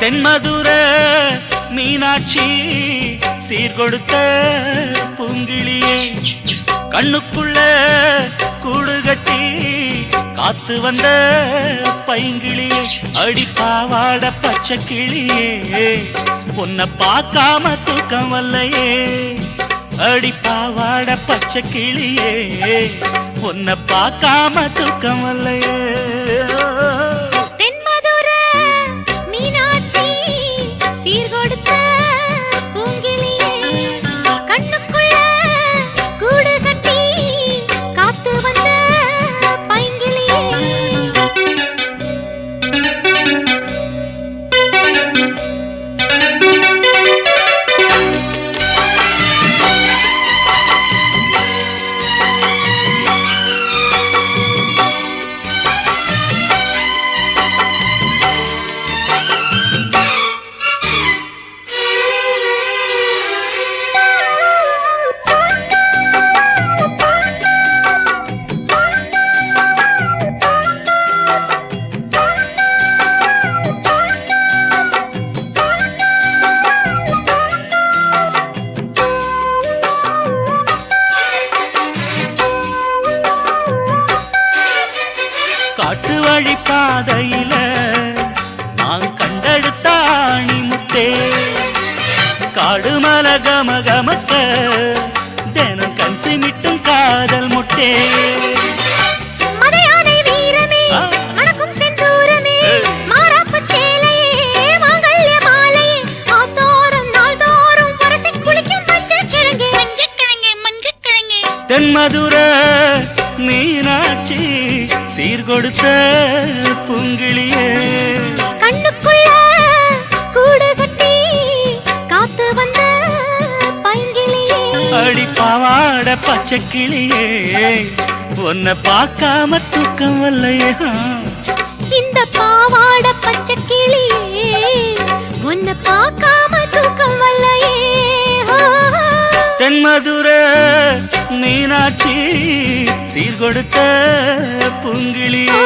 தென்மதுர மீனாட்சி சீர்கொடுத்த பூங்கிழியே கண்ணுக்குள்ள கூடு கட்டி காத்து வந்த பைங்கிளியே அடிப்பாவாட பச்சை கிளியே. உன்னை பார்க்காம தூக்கம் வல்லையே அடிப்பாவாட பச்சை கிளியே. உன்னை பார்க்காம தூக்கம் வல்லையே காட்டு வழி பாதையில நான் கண்டெடுத்த ஆணிமுத்தே காடு மல கம கமக்க தினம் கண் சிமிட்டும் காதல் முட்டே தென்மதுர மீனாட்சி சீர்கொடுத்த பூங்கிளியே கண்ணுக்குள்ள கூடு கட்டி காத்து வந்த பைங்கிளியே அடி பாவாட பச்சை கிளியே. உன்னை பார்க்காம தூக்கம் வல்லையா இந்த பாவாட பச்சை கிளியே உன்னை பார்க்காம தூக்கம் வல்லையே ஆ. தென்மதுர மீனாட்சி சீர்கொடுத்த பூங்கிளியே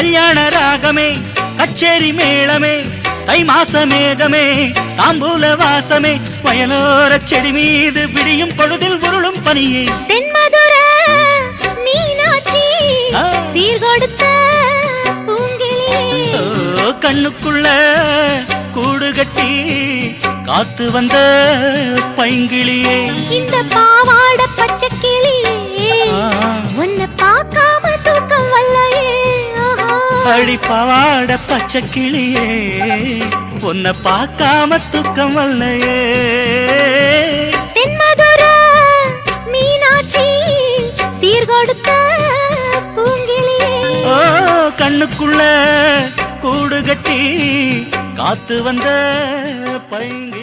கல்யாண ராகமே கச்சேரி மேளமே தை மாச மேகமே தாம்பூல வாசமே வயலோர செடி மீது விடியும் பொழுதில் உருளும் பனியே. தென்மதுர மீனாட்சி. சீர்கொடுத்த கண்ணுக்குள்ள கூடு கட்டி காத்து வந்த பைங்கிளியே இந்த பாவாட பச்சை கிளியே அடி பாவாட பச்சை கிளியே உன்னை பார்க்காம தூக்கம் வல்லையே தென்மதுர மீனாட்சி சீர்கொடுத்த பூங்கிளியே. ஓ கண்ணுக்குள்ள கூடு கட்டி காத்து வந்த பைங்கிளி.